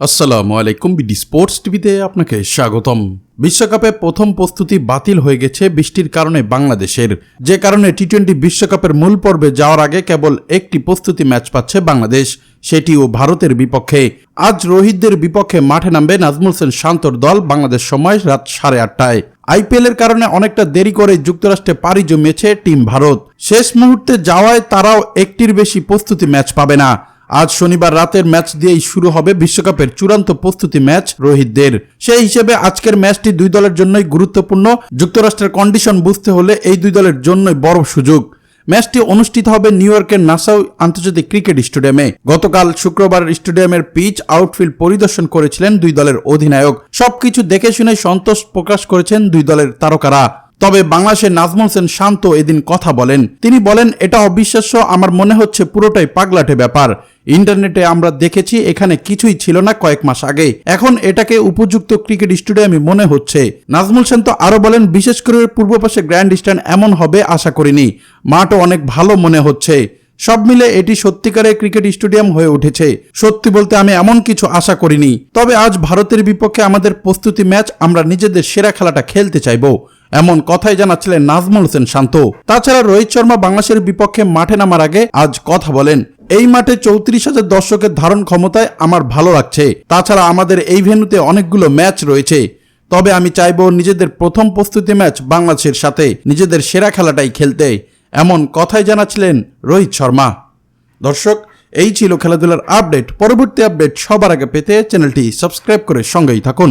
আসসালামু আলাইকুম BD sports টিভিতে আপনাকে স্বাগতম। বিশ্বকাপে প্রথম প্রস্তুতি বাতিল হয়ে গেছে বৃষ্টির কারণে বাংলাদেশের। যে কারণে টি টোয়েন্টি বিশ্বকাপের মূল পর্বে যাওয়ার আগে কেবল একটি প্রস্তুতি ম্যাচ পাচ্ছে বাংলাদেশ, সেটিও ভারতের বিপক্ষে। আজ রোহিতদের বিপক্ষে মাঠে নামবে নাজমুল হোসেন শান্তর দল বাংলাদেশ সময় রাত সাড়ে আটটায়। আইপিএল এর কারণে অনেকটা দেরি করে যুক্তরাষ্ট্রে পাড়ি জমিয়েছে টিম ভারত। শেষ মুহূর্তে যাওয়ায় তারাও একটির বেশি প্রস্তুতি ম্যাচ পাবে না। আজ শনিবার রাতের ম্যাচ দিয়েই শুরু হবে বিশ্বকাপের চূড়ান্ত প্রস্তুতি ম্যাচ রোহিতদের। সেই হিসেবে আজকের ম্যাচটি দুই দলের জন্যই গুরুত্বপূর্ণ। যুক্তরাষ্ট্রের কন্ডিশন বুঝতে হলে এই দুই দলের জন্যই বড় সুযোগ। ম্যাচটি অনুষ্ঠিত হবে নিউ ইয়র্কের নাসাউ আন্তর্জাতিক ক্রিকেট স্টেডিয়ামে। গতকাল শুক্রবার স্টেডিয়ামের পিচ, আউটফিল্ড পরিদর্শন করেছিলেন দুই দলের অধিনায়ক। সবকিছু দেখে শুনে সন্তোষ প্রকাশ করেছেন দুই দলের তারকারা। তবে বাংলাদেশের নাজমুল হোসেন শান্ত এদিন কথা বলেন। তিনি বলেন, এটা অবিশ্বাস্য, আমার মনে হচ্ছে পুরোটাই পাগলাটে ব্যাপার। ইন্টারনেটে আমরা দেখেছি, এখানে কিছুই ছিল না কয়েক মাস আগে। এখন এটাকে উপযুক্ত ক্রিকেট স্টেডিয়ামে মনে হচ্ছে। নাজমুল সেন তো আরও বলেন, বিশেষ করে পূর্ব পাশে গ্র্যান্ড স্ট্যান্ড এমন হবে, আশা করিনি। মাঠও অনেক ভালো মনে হচ্ছে। সব মিলে এটি সত্যিকারের ক্রিকেট স্টেডিয়াম হয়ে উঠেছে। সত্যি বলতে আমি এমন কিছু আশা করিনি। তবে আজ ভারতের বিপক্ষে আমাদের প্রস্তুতি ম্যাচ, আমরা নিজেদের সেরা খেলাটা খেলতে চাইব। এমন কথাই জানাচ্ছিলেন নাজমুল হোসেন শান্ত। তাছাড়া রোহিত শর্মা বাংলাদেশের বিপক্ষে মাঠে নামার আগে আজ কথা বলেন, এই মাঠে চৌত্রিশ হাজার দর্শকের ধারণ ক্ষমতায় আমার ভালো লাগছে। তাছাড়া আমাদের এই ভেন্যুতে অনেকগুলো ম্যাচ রয়েছে। তবে আমি চাইব নিজেদের প্রথম প্রস্তুতি ম্যাচ বাংলাদেশের সাথে, নিজেদের সেরা খেলাটাই খেলতে। এমন কথাই জানাচ্ছিলেন রোহিত শর্মা। দর্শক, এই ছিল খেলাধুলার আপডেট। পরবর্তী আপডেট সবার আগে পেতে চ্যানেলটি সাবস্ক্রাইব করে সঙ্গেই থাকুন।